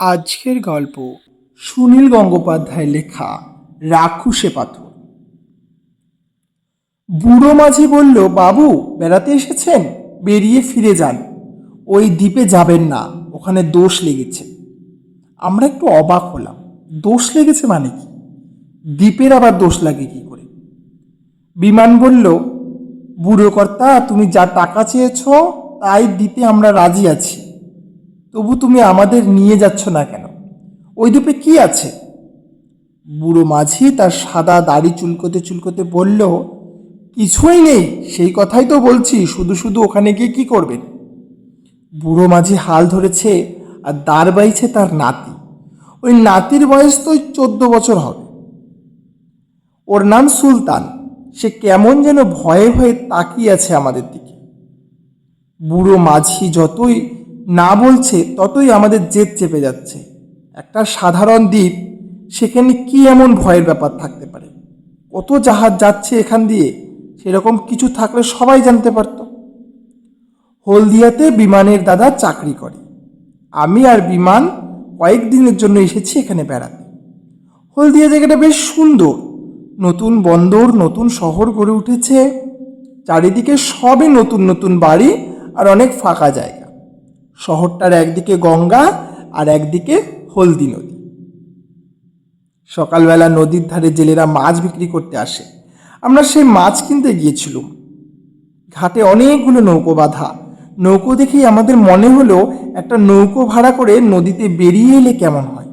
আজকের গল্প সুনীল গঙ্গোপাধ্যায় লেখা রাক্ষুসে পাথর। বুড়ো মাঝি বলল, বাবু, বেড়াতে এসেছেন? বেরিয়ে ফিরে যান। ওই দ্বীপে যাবেন না, ওখানে দোষ লেগেছে। আমরা একটু অবাক হলাম। দোষ লেগেছে মানে কি? দ্বীপের আবার দোষ লাগে কি করে? বিমান বলল, বুড়ো কর্তা, তুমি যা টাকা চেয়েছ, তাই দিতে আমরা রাজি আছি। তবু তুমি আমাদের নিয়ে যাচ্ছ না কেন? ওই দ্বীপে কি আছে? বুড়ো মাঝি তার সাদা দাড়ি চুলকোতে চুলকোতে বলল, কিছুই নেই, সেই কথাই তো বলছি, শুধু শুধু ওখানে গিয়ে কি করবেন? বুড়ো মাঝি হাল ধরেছে আর দাঁড় বাইছে তার নাতি। ওই নাতির বয়স তো চোদ্দ বছর হবে। ওর নাম সুলতান। সে কেমন যেন ভয়ে ভয়ে তাকিয়ে আছে আমাদের দিকে। বুড়ো মাঝি যতই না বলছে ততই আমাদের জেদ চেপে যাচ্ছে। একটা সাধারণ দ্বীপ, সেখানে কি এমন ভয়ের ব্যাপার থাকতে পারে? কত জাহাজ যাচ্ছে এখান দিয়ে? সেরকম কিছু থাকলে সবাই জানতে পারত। হলদিয়াতে বিমানের দাদা চাকরি করে। আমি আর বিমান কয়েকদিনের জন্য এসেছি এখানে বেড়াতে। হলদিয়া জায়গাটা বেশ সুন্দর। নতুন বন্দর, নতুন শহর গড়ে উঠেছে। চারিদিকে সবই নতুন নতুন বাড়ি আর অনেক ফাঁকা জায়গা। শহরটার একদিকে গঙ্গা আর একদিকে হলদি নদী। সকালবেলা নদীর ধারে জেলেরা মাছ বিক্রি করতে আসে। আমরা সেই মাছ কিনতে গিয়েছিলাম। ঘাটে অনেকগুলো নৌকো বাঁধা। নৌকো দেখেই আমাদের মনে হলো একটা নৌকো ভাড়া করে নদীতে বেরিয়ে এলে কেমন হয়।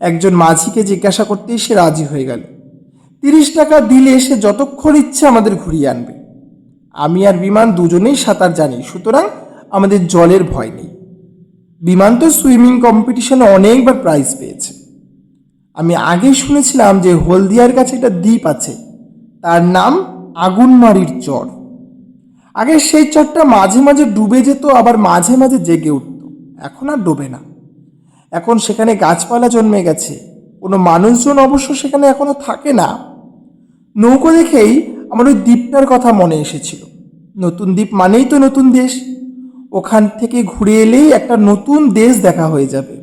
একজন মাঝিকে জিজ্ঞাসা করতেই সে রাজি হয়ে গেল। তিরিশ টাকা দিলে সে যতক্ষণ ইচ্ছে আমাদের ঘুরিয়ে আনবে। আমি আর বিমান দুজনেই সাঁতার জানি, সুতরাং আমাদের জলের ভয় নেই। বিমান তো সুইমিং কম্পিটিশনে অনেকবার প্রাইজ পেয়েছে। আমি আগে শুনেছিলাম যে হলদিয়ার কাছে একটা দ্বীপ আছে, তার নাম আগুনমারির চর। আগে সেই চরটা মাঝে মাঝে ডুবে যেত, আবার মাঝে মাঝে জেগে উঠত। এখন আর ডোবে না। এখন সেখানে গাছপালা জন্মে গেছে। কোনো মানুষজন অবশ্য সেখানে এখনও থাকে না। নৌকো দেখেই আমার ওই দ্বীপটার কথা মনে এসেছিল। নতুন দ্বীপ মানেই তো নতুন দেশ। ওখান থেকে ঘুরে এলেই একটা নতুন দেশ দেখা হয়ে যাবে।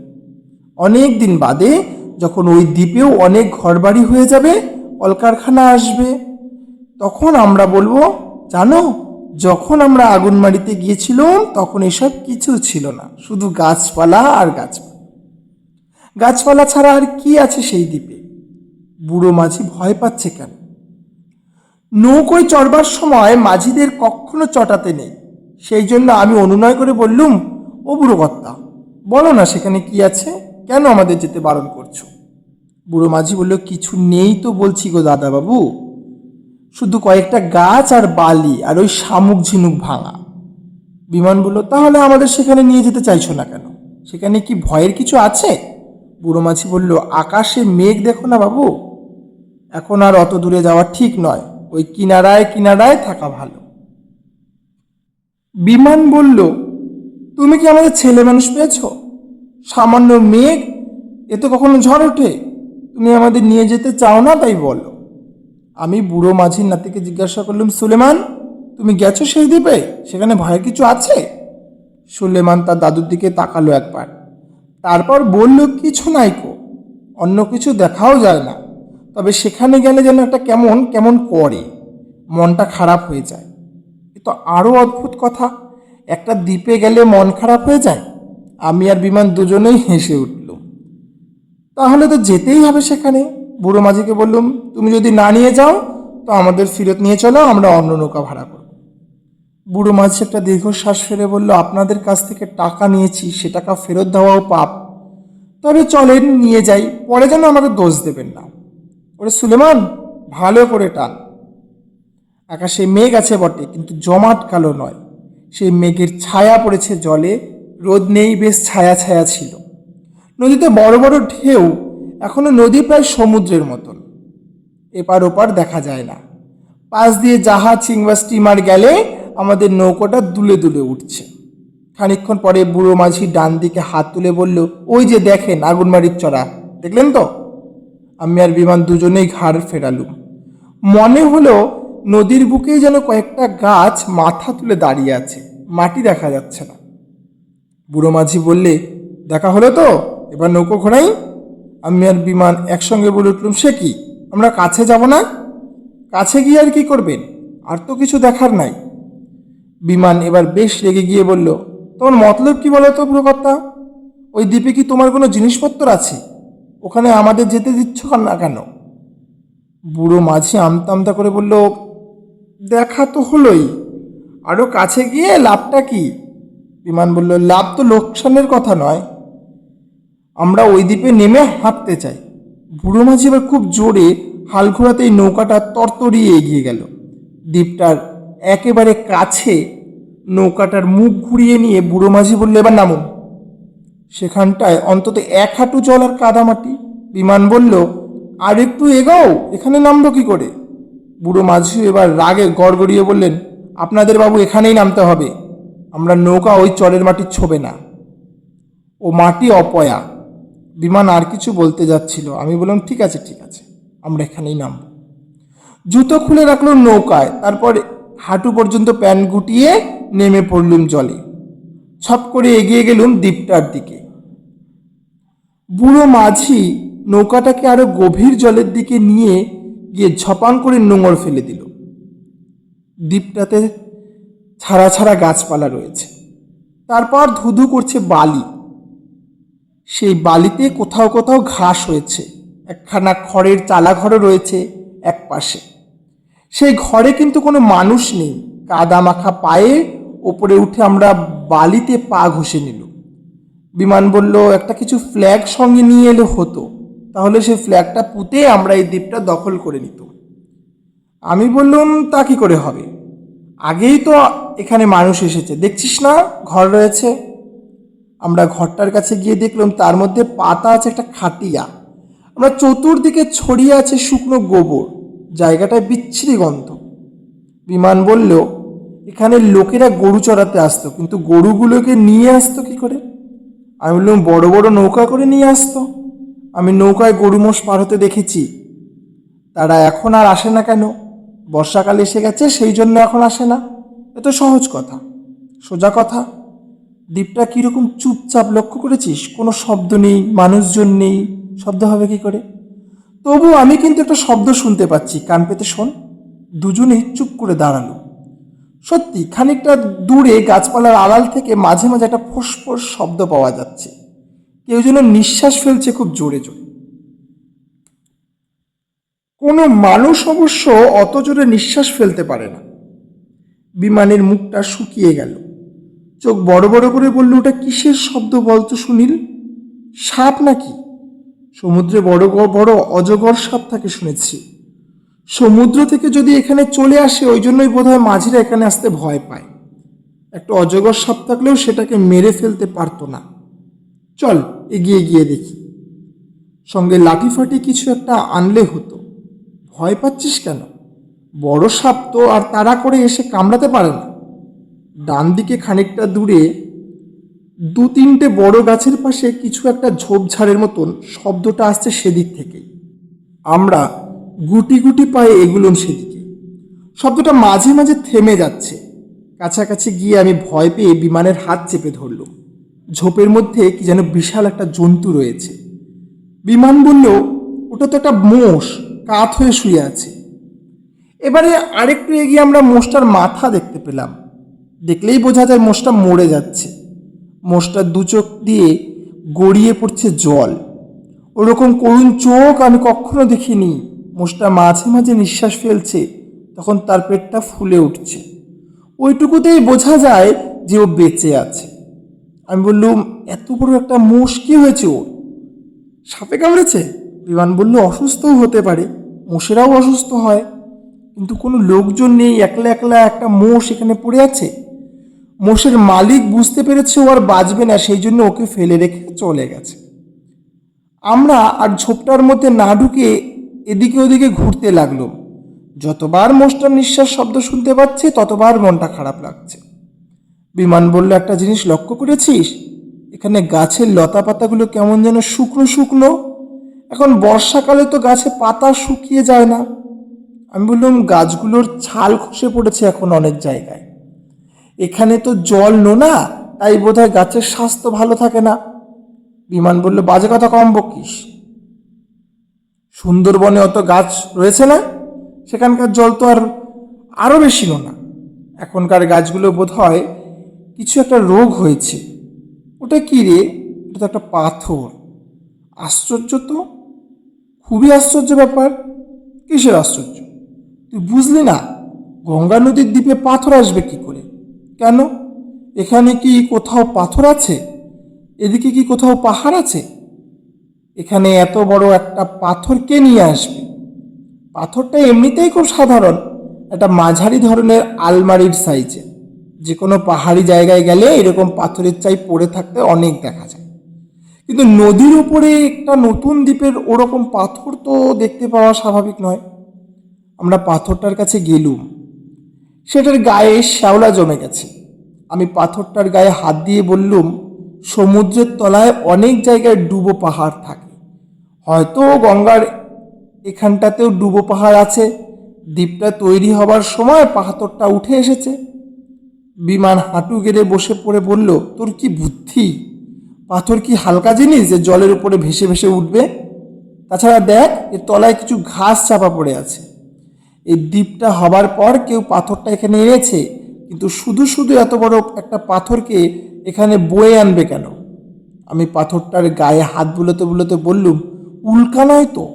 অনেক দিন বাদে যখন ওই দ্বীপেও অনেক ঘরবাড়ি হয়ে যাবে, কলকারখানা আসবে। তখন আমরা বলব, জানো, যখন আমরা আগুনমারিতে গিয়েছিলাম, তখন এসব কিছু ছিল না, শুধু গাছপালা আর গাছপালা। গাছপালা ছাড়া আর কি আছে সেই দ্বীপে? বুড়ো মাঝি ভয় পাচ্ছে কেন? নৌকোয় চড়বার সময় মাঝিদের কখনো চটাতে নেই। সেই জন্য আমি অনুনয় করে বললুম, ও বুড়ো কর্তা বলো না সেখানে কি আছে? কেন আমাদের যেতে বারণ করছ? বুড়ো মাঝি বলল, কিছু নেই তো বলছি গো দাদাবাবু। শুধু কয়েকটা গাছ আর বালি আর ওই শামুক ঝিনুক ভাঙা। বিমান বলল, তাহলে আমাদের সেখানে নিয়ে যেতে চাইছো না কেন? সেখানে কি ভয়ের কিছু আছে? বুড়ো মাঝি বলল, আকাশে মেঘ দেখো না বাবু। এখন আর অত দূরে যাওয়া ঠিক নয়। ওই কিনারায় কিনারায় থাকা ভালো। বিমান বলল, তুমি কি আমাদের ছেলে মানুষ পেয়েছ? সামান্য মেঘ? এ তো কখনো ঝড় ওঠে। তুমি আমাদের নিয়ে যেতে চাও না তাই বলো। আমি বুড়ো মাঝির নাতিকে জিজ্ঞাসা করলাম, সুলেমান, তুমি গেছো সেই দ্বীপে? সেখানে ভয়ের কিছু আছে? সুলেমান তার দাদুর দিকে তাকালো একবার তারপর বলল, কিছু নাই কো, অন্য কিছু দেখাও যায় না। তবে সেখানে গেলে যেন একটা কেমন কেমন করে। মনটা খারাপ হয়ে যায়। তো আরও অদ্ভুত কথা। একটা দ্বীপে গেলে মন খারাপ হয়ে যায়। আমি আর বিমান দুজনেই হেসে উঠলুম তাহলে তো যেতেই হবে সেখানে। বুড়ো মাঝিকে বললুম, তুমি যদি না নিয়ে যাও, তো আমাদের ফেরত নিয়ে চলো, আমরা অন্য নৌকা ভাড়া করব। বুড়ো মাঝি একটা দীর্ঘশ্বাস ফেলে বলল, আপনাদের কাছ থেকে টাকা নিয়েছি, সে টাকা ফেরত দেওয়াও পাপ। তবে চলেন, নিয়ে যাই। পরে যেন আমাকে দোষ দেবেন না। ওরে সুলেমান, ভালো করে টান। আকাশে মেঘ আছে বটে, কিন্তু জমাট কালো নয়। সেই মেঘের ছায়া পড়েছে জলে, রোদ নেই, বেশ ছায়া ছায়া ছিল। নদীতে বড় বড় ঢেউ, এখনও নদী প্রায় সমুদ্রের মতন। এপার ওপার দেখা যায় না। পাশ দিয়ে জাহাজ কিংবা স্টিমার গেলে আমাদের নৌকোটা দুলে দুলে উঠছে। খানিকক্ষণ পরে বুড়ো মাঝি ডান দিকে হাত তুলে বলল, ওই যে দেখেন আগুনমারির চড়া, দেখলেন তো? আমি আর বিমান দুজনেই ঘাড় ফেরালুম। মনে হলো নদীর বুকেই যেন কয়েকটা গাছ মাথা তুলে দাঁড়িয়ে আছে, মাটি দেখা যাচ্ছে না। বুড়ো মাঝি বললে, দেখা হলো তো? এবার নৌকো ঘোরাই আমি আর বিমান একসঙ্গে বলে উঠলাম, সে কি? আমরা কাছে যাব না? কাছে গিয়ে আর কি করবেন? আর তো কিছু দেখার নাই। বিমান এবার বেশ রেগে গিয়ে বলল তোমার মতলব কি বলো তো প্রকর্তা ওই দ্বীপে কি তোমার কোনো জিনিসপত্র আছে? ওখানে আমাদের যেতে দিচ্ছ না কেন? বুড়ো মাঝি আমতা আমতা করে বলল দেখা তো হলোই। আরও কাছে গিয়ে লাভটা কি? বিমান বলল, লাভ তো লোকসানের কথা নয়। আমরা ওই দ্বীপে নেমে হাঁটতে চাই। বুড়ো মাঝি এবার খুব জোরে হাল ঘোরাতেই নৌকাটা তরতরিয়ে এগিয়ে গেল। দ্বীপটার একেবারে কাছে নৌকাটার মুখ ঘুরিয়ে নিয়ে বুড়ো মাঝি বলল, এবার নামুন। সেখানটায় অন্তত এক হাঁটু জল আর কাদামাটি। বিমান বলল, আর একটু এগোও, এখানে নামবো কি করে? বুড়ো মাঝি এবার রাগে গড়গড়িয়ে বললেন, আপনাদের বাবু এখানেই নামতে হবে। আমরা নৌকা ওই চরের মাটি ছোবে না। ও মাটি অপয়া। বিমান আর কিছু বলতে যাচ্ছিল। আমি বললাম, ঠিক আছে ঠিক আছে, আমরা এখানেই নামব। জুতো খুলে রাখল নৌকায়। তারপর হাঁটু পর্যন্ত প্যান গুটিয়ে নেমে পড়লুম জলে। ছপ করে এগিয়ে গেলুম দ্বীপটার দিকে। বুড়ো মাঝি নৌকাটাকে আরও গভীর জলের দিকে নিয়ে গিয়ে ঝপান করে নোঙর ফেলে দিল। দ্বীপটাতে ছাড়া ছাড়া গাছপালা রয়েছে। তারপর ধুধু করছে বালি। সেই বালিতে কোথাও কোথাও ঘাস হয়েছে। একখানা খড়ের চালাঘরও রয়েছে এক পাশে সেই ঘরে কিন্তু কোনো মানুষ নেই। কাদা মাখা পায়ে ওপরে উঠে আমরা বালিতে পা ঘষে নিল বিমান বলল, একটা কিছু ফ্ল্যাগ সঙ্গে নিয়ে এলে হতো। তাহলে সেই ফ্ল্যাগটা পুঁতে আমরা এই দ্বীপটা দখল করে নিত আমি বললাম, তা কি করে হবে? আগেই তো এখানে মানুষ এসেছে। দেখছিস না? ঘর রয়েছে। আমরা ঘরটার কাছে গিয়ে দেখলাম, তার মধ্যে পাতা আছে একটা খাটিয়া। আমরা চতুর্দিকে ছড়িয়ে আছে শুকনো গোবর। জায়গাটায় বিচ্ছিরি গন্ধ। বিমান বলল, এখানে লোকেরা গরু চড়াতে আসতো, কিন্তু গরুগুলোকে নিয়ে আসতো কি করে? আমি বললাম, বড় বড় নৌকা করে নিয়ে আসতো। আমি নৌকায় গরু মোষ পার হতে দেখেছি। তারা এখন আর আসে না কেন? বর্ষাকাল এসে গেছে, সেই জন্য এখন আসে না। এ তো সহজ কথা। সোজা কথা, দ্বীপটা কীরকম চুপচাপ লক্ষ্য করেছিস? কোনো শব্দ নেই, মানুষজন নেই। শব্দ হবে কি করে? তবু আমি কিন্তু একটা শব্দ শুনতে পাচ্ছি। কান পেতে শোন। দুজনেই চুপ করে দাঁড়াল। সত্যি, খানিকটা দূরে গাছপালার আড়াল থেকে মাঝে মাঝে একটা ফোসফোস শব্দ পাওয়া যাচ্ছে। কেউ যেন নিঃশ্বাস ফেলছে খুব জোরে জোরে। কোনো মানুষ অবশ্য অত জোরে নিঃশ্বাস ফেলতে পারে না। বিমানের মুখটা শুকিয়ে গেল। চোখ বড় বড় করে বলল, ওটা কিসের শব্দ বলতো সুনীল? সাপ নাকি? সমুদ্রে বড় বড় অজগর সাপ থাকে শুনেছি। সমুদ্র থেকে যদি এখানে চলে আসে, ওই জন্যই বোধহয় মাঝিরা এখানে আসতে ভয় পায়। একটা অজগর সাপ থাকলেও সেটাকে মেরে ফেলতে পারতো না। চল, এগিয়ে গিয়ে দেখি। সঙ্গে লাঠি ফাটি কিছু একটা আনলে হতো। ভয় পাচ্ছিস কেন? বড় সাপ তো আর তাড়া করে এসে কামড়াতে পারে না। ডান দিকে খানিকটা দূরে দু তিনটে বড় গাছের পাশে কিছু একটা ঝোপঝাড়ের মতন শব্দটা আসছে সেদিক থেকেই। আমরা গুটি গুটি পায়ে এগুলোম সেদিকে। শব্দটা মাঝে মাঝে থেমে যাচ্ছে। কাছাকাছি গিয়ে আমি ভয় পেয়ে বিমানের হাত চেপে ধরলাম। ঝোপের মধ্যে কি যেন বিশাল একটা জন্তু রয়েছে। বিমান বলল, ওটা তো একটা মোষ, কাত হয়ে শুয়ে আছে। এবারে আরেকটু এগিয়ে আমরা মোষটার মাথা দেখতে পেলাম। দেখলেই বোঝা যায় মোষটা মরে যাচ্ছে। মোষটার দু চোখ দিয়ে গড়িয়ে পড়ছে জল। ওরকম করুণ চোখ আমি কখনো দেখিনি। মোষটা মাঝে মাঝে নিঃশ্বাস ফেলছে, তখন তার পেটটা ফুলে উঠছে। ওইটুকুতেই বোঝা যায় যে ও বেঁচে আছে। আমি বললুম, এত বড় একটা মোষ কি হয়েছে ওর? সাপে কামড়েছে? বিমান বলল, অসুস্থও হতে পারে, মোষেরাও অসুস্থ হয়, কিন্তু কোনো লোকজন নেই, একলা একলা একটা মোষ এখানে পড়ে আছে। মোষের মালিক বুঝতে পেরেছে ও আর বাঁচবে না, সেই জন্য ওকে ফেলে রেখে চলে গেছে। আমরা আর ঝোপটার মধ্যে না ঢুকে এদিকে ওদিকে ঘুরতে লাগল যতবার মোষটার নিঃশ্বাস শব্দ শুনতে পাচ্ছে, ততবার মনটা খারাপ লাগছে। বিমান বলল, একটা জিনিস লক্ষ্য করেছিস? এখানে গাছের লতা পাতাগুলো কেমন যেন শুকনো শুকনো। এখন বর্ষাকালে তো গাছে পাতা শুকিয়ে যায় না। আমি বললাম, গাছগুলোর ছাল খসে পড়েছে এখন অনেক জায়গায়। এখানে তো জল নোনা, তাই বোধহয় গাছের স্বাস্থ্য ভালো থাকে না। বিমান বলল, বাজে কথা কম বকিস। সুন্দরবনে অত গাছ রয়েছে না, সেখানকার জল তো আর আরও বেশি না এখনকার গাছগুলো বোধ হয় কিছু একটা রোগ হয়েছে। ওটা কি রে? ওটা তো একটা পাথর। আশ্চর্য তো? খুবই আশ্চর্য ব্যাপার। কিসের আশ্চর্য? তুই বুঝলি না? গঙ্গা নদীর দ্বীপে পাথর আসবে কি করে? কেন? এখানে কি কোথাও পাথর আছে? এদিকে কি কোথাও পাহাড় আছে? এখানে এত বড় একটা পাথর কে নিয়ে আসবে? পাথরটা এমনিতেই খুব সাধারণ। একটা মাঝারি ধরনের আলমারির সাইজে। যে কোনো পাহাড়ি জায়গায় গেলে এরকম পাথরের চাই পড়ে থাকতে অনেক দেখা যায়। কিন্তু নদীর উপরে একটা নতুন দ্বীপের ওরকম পাথর তো দেখতে পাওয়া স্বাভাবিক নয়। আমরা পাথরটার কাছে গেলুম। সেটার গায়ে শ্যাওলা জমে গেছে। আমি পাথরটার গায়ে হাত দিয়ে বললুম, সমুদ্রের তলায় অনেক জায়গায় ডুবো পাহাড় থাকে। হয়তো গঙ্গার এখানটাতেও ডুবো পাহাড় আছে। দ্বীপটা তৈরি হবার সময় পাথরটা উঠে এসেছে। বিমান হাঁটু গেড়ে বসে পড়ে বলল, তোর কি বুদ্ধি? পাথর কি হালকা জিনিস যে জলের উপরে ভেসে ভেসে উঠবে? তাছাড়া দেখ, এর তলায় কিছু ঘাস চাপা পড়ে আছে। এই দ্বীপটা হবার পর কেউ পাথরটা এখানে এনেছে, কিন্তু শুধু শুধু এত বড় একটা পাথরকে এখানে বয়ে আনবে কেন? আমি পাথরটার গায়ে হাত বুলোতে বুলোতে বললুম, উল্কা নয় তো?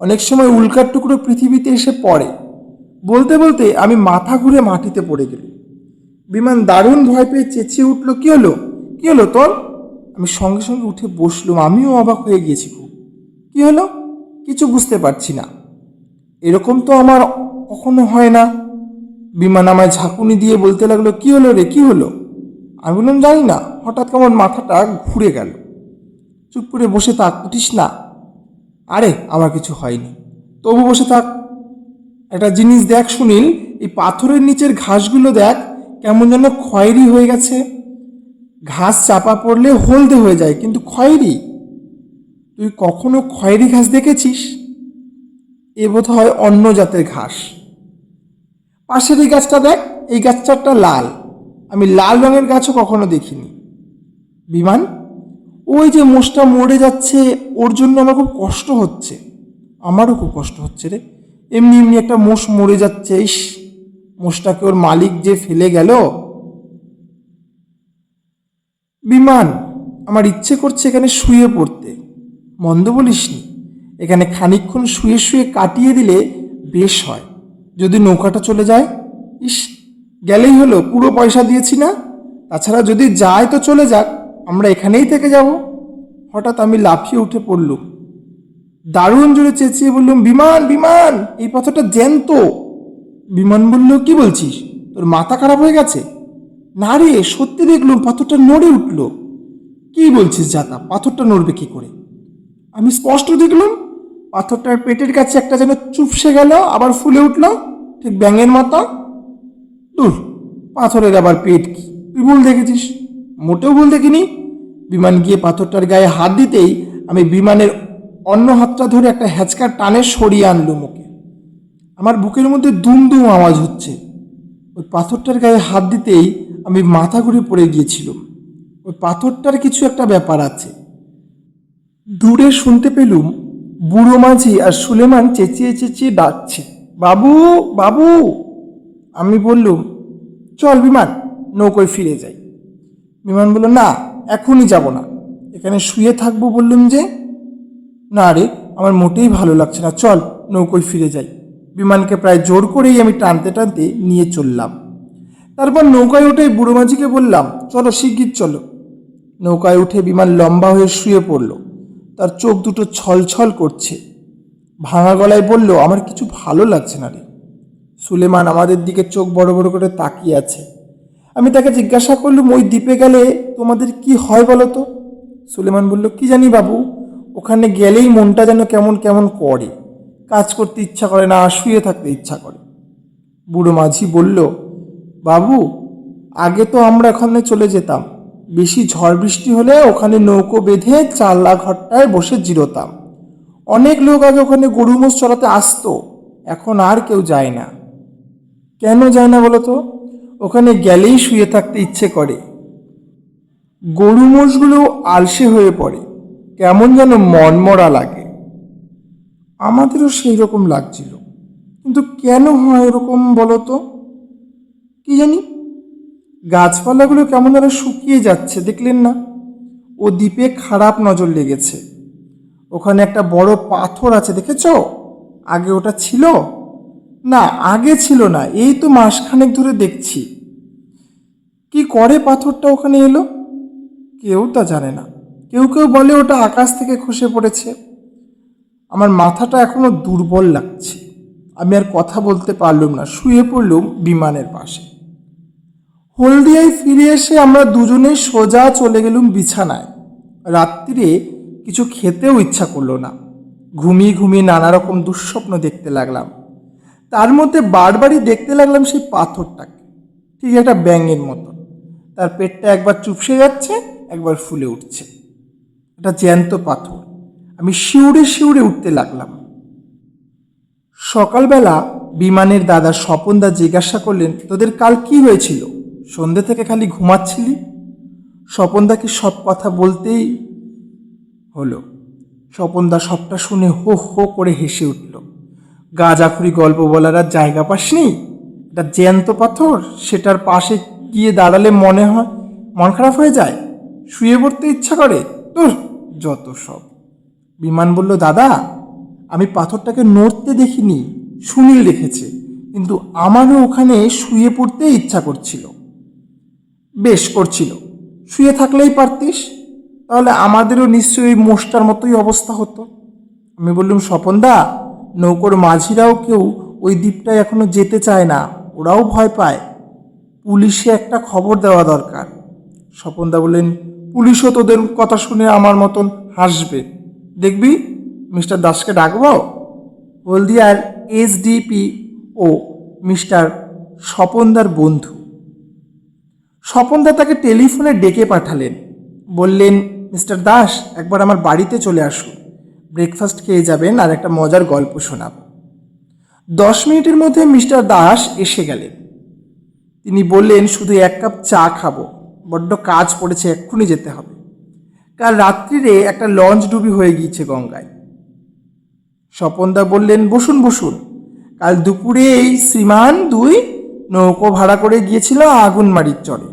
অনেক সময় উল্কার টুকরো পৃথিবীতে এসে পড়ে। বলতে বলতে আমি মাথা ঘুরে মাটিতে পড়ে গেলাম। বিমান দারুণ ভয় পেয়ে চেঁচিয়ে উঠল, কি হলো? কি হলো তোর? আমি সঙ্গে সঙ্গে উঠে বসলুম। আমিও অবাক হয়ে গিয়েছি খুব। কি হলো? কিছু বুঝতে পারছি না। এরকম তো আমার কখনো হয় না। বিমান আমায় ঝাঁকুনি দিয়ে বলতে লাগল, কি হলো রে? কি হলো? আমি বললাম, জানি না। হঠাৎ কেমন মাথাটা ঘুরে গেল। চুপ করে বসে থাক, উঠিস না। আরে, আমার কিছু হয়নি। তবু বসে থাক। একটা জিনিস দেখ সুনীল, এই পাথরের নিচের ঘাসগুলো দেখ। কেমন যেন খয়েরি হয়ে গেছে। ঘাস চাপা পড়লে হলদে হয়ে যায়, কিন্তু খয়েরি? তুই কখনো খয়েরি ঘাস দেখেছিস? এ বোধ হয় অন্য জাতের ঘাস। পাশের এই গাছটা দেখ, এই গাছটাটা লাল। আমি লাল রঙের গাছও কখনো দেখিনি। বিমান, ওই যে মোষটা মরে যাচ্ছে, ওর জন্য আমার খুব কষ্ট হচ্ছে। আমারও খুব কষ্ট হচ্ছে রে। এমনি এমনি একটা মোষ মরে যাচ্ছে, ইস। মোষটাকে ওর মালিক যে ফেলে গেল? বিমান, আমার ইচ্ছে করছে এখানে শুয়ে পড়তে। মন্দ বলিসনি। এখানে খানিকক্ষণ শুয়ে শুয়ে কাটিয়ে দিলে বেশ হয়। যদি নৌকাটা চলে যায়? ইস, গেলেই হলো, পুরো পয়সা দিয়েছি না? তাছাড়া যদি যায় তো চলে যাক, আমরা এখানেই থেকে যাব। হঠাৎ আমি লাফিয়ে উঠে পড়লুম। দারুণ জোরে চেঁচিয়ে বললুম, বিমান বিমান, এই পথটা জ্যান্ত। বিমান বলল কি বলছিস? তোর মাথা খারাপ হয়ে গেছে? না রে, সত্যি দেখলুম পাথরটা নড়ে উঠল। কি বলছিস জাতা, পাথরটা নড়বে কি করে? আমি স্পষ্ট দেখলাম, পাথরটার পেটের কাছে একটা যেন চুপসে গেল, আবার ফুলে উঠল, ঠিক ব্যাঙের মতো। দূর, পাথরের আবার পেট কি? তুই ভুল দেখেছিস? মোটেও ভুল দেখিনি। বিমান গিয়ে পাথরটার গায়ে হাত দিতেই আমি বিমানের অন্য হাতটা ধরে একটা হ্যাচকার টানে সরিয়ে আনলুম ওকে। আমার বুকের মধ্যে দুম দুম আওয়াজ হচ্ছে। ওই পাথরটার গায়ে হাত দিতেই আমি মাথা ঘুরে পড়ে গিয়েছিলাম। ওই পাথরটার কিছু একটা ব্যাপার আছে। দূরে শুনতে পেলুম বুড়ো মাঝি আর সুলেমান চেঁচিয়ে চেঁচিয়ে ডাকছে, বাবু বাবু! আমি বললুম, চল বিমান, নৌকোয় ফিরে যাই। বিমান বলল, না, এখনই যাব না। এখানে শুয়ে থাকব বললুম যে? না রে, আমার মোটেই ভালো লাগছে না। চল, নৌকোয় ফিরে যাই। বিমানকে প্রায় জোর করেই আমি টানতে টানতে নিয়ে চললাম। তারপর নৌকায় উঠে বুড়ো মাঝিকে বললাম, চলো শিগগির চলো। নৌকায় উঠে বিমান লম্বা হয়ে শুয়ে পড়ল। তার চোখ দুটো ছলছল করছে। ভাঙা গলায় বলল, আমার কিছু ভালো লাগছে না রে। সুলেমান আমাদের দিকে চোখ বড় বড় করে তাকিয়ে আছে। আমি তাকে জিজ্ঞাসা করলুম, ওই দ্বীপে গেলে তোমাদের কি হয় বলো তো? সুলেমান বলল, কি জানি বাবু, ওখানে গেলেই মনটা যেন কেমন কেমন করে। কাজ করতে ইচ্ছা করে না, শুয়ে থাকতে ইচ্ছা করে। বুড়ো মাঝি বলল, বাবু, আগে তো আমরা ওখানে চলে যেতাম। বেশি ঝড় বৃষ্টি হলে ওখানে নৌকো বেঁধে চাল্লা ঘরটায় বসে জিরোতাম। অনেক লোক আগে ওখানে গরু মোষ চড়াতে আসতো, এখন আর কেউ যায় না। কেন যায় না বলো তো? ওখানে গেলেই শুয়ে থাকতে ইচ্ছে করে। গরু মোষগুলো আলসে হয়ে পড়ে, কেমন যেন মনমরা লাগে। আমাদেরও সেই রকম লাগছিল। কিন্তু কেন হয় এরকম বলো তো? কি জানি? গাছপালাগুলো কেমন যেন শুকিয়ে যাচ্ছে, দেখলেন না? ও দ্বীপে খারাপ নজর লেগেছে। ওখানে একটা বড় পাথর আছে, দেখেছ? আগে ওটা ছিল? না, আগে ছিল না, এই তো মাসখানেক ধরে দেখছি। কি করে পাথরটা ওখানে এলো? কেউ তা জানে না। কেউ কেউ বলে ওটা আকাশ থেকে খসে পড়েছে। আমার মাথাটা এখনও দুর্বল লাগছে। আমি আর কথা বলতে পারলুম না, শুয়ে পড়লুম বিমানের পাশে। হলদিয়ায় ফিরে এসে আমরা দুজনে সোজা চলে গেলুম বিছানায়। রাত্রিরে কিছু খেতেও ইচ্ছা করল না। ঘুমিয়ে ঘুমিয়ে নানা রকম দুঃস্বপ্ন দেখতে লাগলাম। তার মধ্যে বারবারই দেখতে লাগলাম সেই পাথরটাকে। ঠিক একটা ব্যাঙের মতো তার পেটটা একবার চুপসে যাচ্ছে, একবার ফুলে উঠছে। এটা জ্যান্ত পাথর। আমি শিউরে শিউরে উঠতে লাগলাম। সকালবেলা বিমানের দাদা স্বপনদা জিজ্ঞাসা করলেন, তোদের কাল কি হয়েছিল? সন্ধে থেকে খালি ঘুমাচ্ছিলি? স্বপনদাকে সব কথা বলতেই হলো। স্বপনদা সবটা শুনে হো হো করে হেসে উঠল। গাঁজাখুরি গল্প বলার আর জায়গা পাসনি? এটা জ্যান্ত পাথর, সেটার পাশে গিয়ে দাঁড়ালে মনে হয় মন খারাপ হয়ে যায়? শুয়ে পড়তে ইচ্ছা করে? তোর যত সব। বিমান বলল, দাদা, আমি পাথরটাকে নড়তে দেখিনি, সুনীল দেখেছে কিন্তু আমারও ওখানে শুয়ে পড়তে ইচ্ছা করছিল। বেশ করছিল। শুয়ে থাকলেই পারতিস। তাহলে আমাদেরও নিশ্চয়ই মোষটার মতোই অবস্থা হতো। আমি বললাম, স্বপনদা, নৌকোর মাঝিরাও কেউ ওই দ্বীপটায় এখনও যেতে চায় না, ওরাও ভয় পায়। পুলিশে একটা খবর দেওয়া দরকার। স্বপনদা বললেন, পুলিশও তোদের কথা শুনে আমার মতন হাসবে। দেখবি মিস্টার দাসকে ডাকবো? হলদিয়ার এসডিপি ও মিস্টার স্বপনদার বন্ধু। স্বপনদা তাকে টেলিফোনে ডেকে পাঠালেন। বললেন, মিস্টার দাস, একবার আমার বাড়িতে চলে আসুন। ব্রেকফাস্ট খেয়ে যাবেন আর একটা মজার গল্প শোনাব। দশ মিনিটের মধ্যে মিস্টার দাস এসে গেলেন। তিনি বললেন, শুধু এক কাপ চা খাব। বড্ড কাজ পড়েছে, এক্ষুনি যেতে হবে। কাল রাত্রিরে একটা লঞ্চ ডুবি হয়ে গিয়েছে গঙ্গায়। স্বপনদা বললেন, বসুন বসুন। কাল দুপুরে এই শ্রীমান দুই নৌকো ভাড়া করে গিয়েছিল আগুনমারির চরে।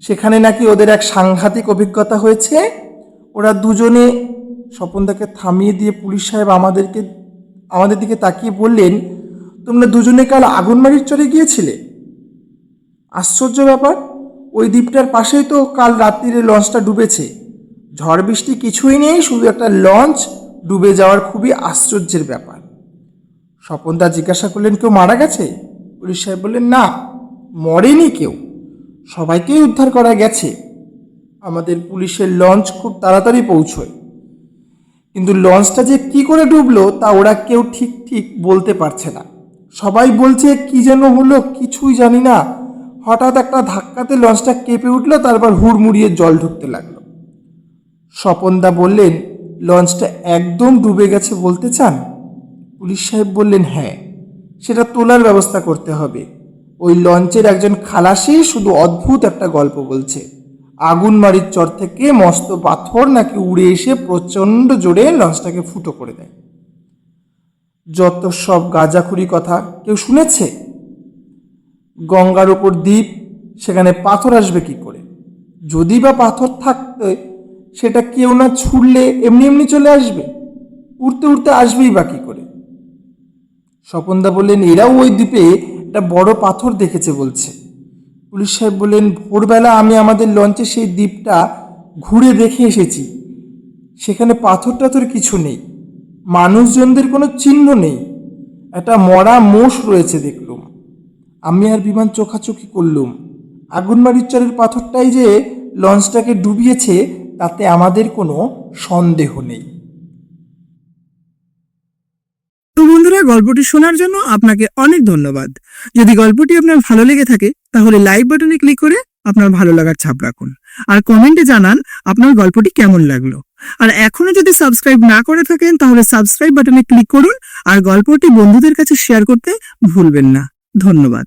সেখানে নাকি ওদের এক সাংঘাতিক অভিজ্ঞতা হয়েছে। ওরা দুজনে স্বপনদাকে থামিয়ে দিয়ে পুলিশ সাহেব আমাদেরকে, আমাদের দিকে তাকিয়ে বললেন, তোমরা দুজনে কাল আগুনমারির চরে গিয়েছিলে? আশ্চর্য ব্যাপার, ওই দ্বীপটার পাশেই তো কাল রাত্রিরে লঞ্চটা ডুবেছে। ঝড় বৃষ্টি কিছুই নেই, শুধু একটা লঞ্চ ডুবে যাওয়ার খুবই আশ্চর্যের ব্যাপার। স্বপনদা জিজ্ঞাসা করলেন, কেউ মারা গেছে? পুলিশ সাহেব বললেন, না, মরেনি কেউ। সবাইকেই উদ্ধার করা গেছে। আমাদের পুলিশের লঞ্চ খুব তাড়াতাড়ি পৌঁছয়। কিন্তু লঞ্চটা যে কি করে ডুবলো, তা ওরা কেউ ঠিক ঠিক বলতে পারছে না। সবাই বলছে, কি যেন হলো, কিছুই জানি না। হঠাৎ একটা ধাক্কাতে লঞ্চটা কেঁপে উঠল, তারপর হুড়মুড়িয়ে জল ঢুকতে লাগল। স্বপনদা বললেন, লঞ্চটা একদম ডুবে গেছে বলতে চান? পুলিশ সাহেব বললেন হ্যাঁ সেটা তোলার ব্যবস্থা করতে হবে। ওই লঞ্চের একজন খালাসি শুধু অদ্ভুত একটা গল্প বলছে। আগুনমারির চর থেকে মস্ত পাথর নাকি উড়ে এসে প্রচণ্ড জোরে লঞ্চটাকে ফুটো করে দেয়। যত সব গাঁজাখুরি কথা কেউ শুনেছে? গঙ্গার ওপর দ্বীপ, সেখানে পাথর আসবে কি করে? যদি বা পাথর থাকতে সেটা কেউ না ছুড়লে এমনি এমনি চলে আসবে। উড়তে উড়তে আসবেই বা কি করে? স্বপনদা বললেন, এরাও ওই দ্বীপে একটা বড় পাথর দেখেছে, বলছে। পুলিশ সাহেব বললেন, ভোরবেলা আমি আমাদের লঞ্চে সেই দ্বীপটা ঘুরে দেখে এসেছি। সেখানে পাথর টাথর কিছু নেই। মানুষজনদের কোনো চিহ্ন নেই। একটা মরা মোষ রয়েছে দেখলুম। আমি আর বিমান চোখাচোখি করলুম। আগুনবাড়ির চরের পাথরটাই যে লঞ্চটাকে ডুবিয়েছে তাতে আমাদের কোনো সন্দেহ নেই। তো বন্ধুরা, গল্পটি শোনার জন্য আপনাকে অনেক ধন্যবাদ। যদি গল্পটি আপনার ভালো লেগে থাকে, তাহলে লাইক বাটনে ক্লিক করে আপনার ভালো লাগার ছাপ রাখুন। আর কমেন্টে জানান আপনার গল্পটি কেমন লাগল। আর এখনও যদি সাবস্ক্রাইব না করে থাকেন, তাহলে সাবস্ক্রাইব বাটনে ক্লিক করুন। আর গল্পটি বন্ধুদের কাছে শেয়ার করতে ভুলবেন না। ধন্যবাদ।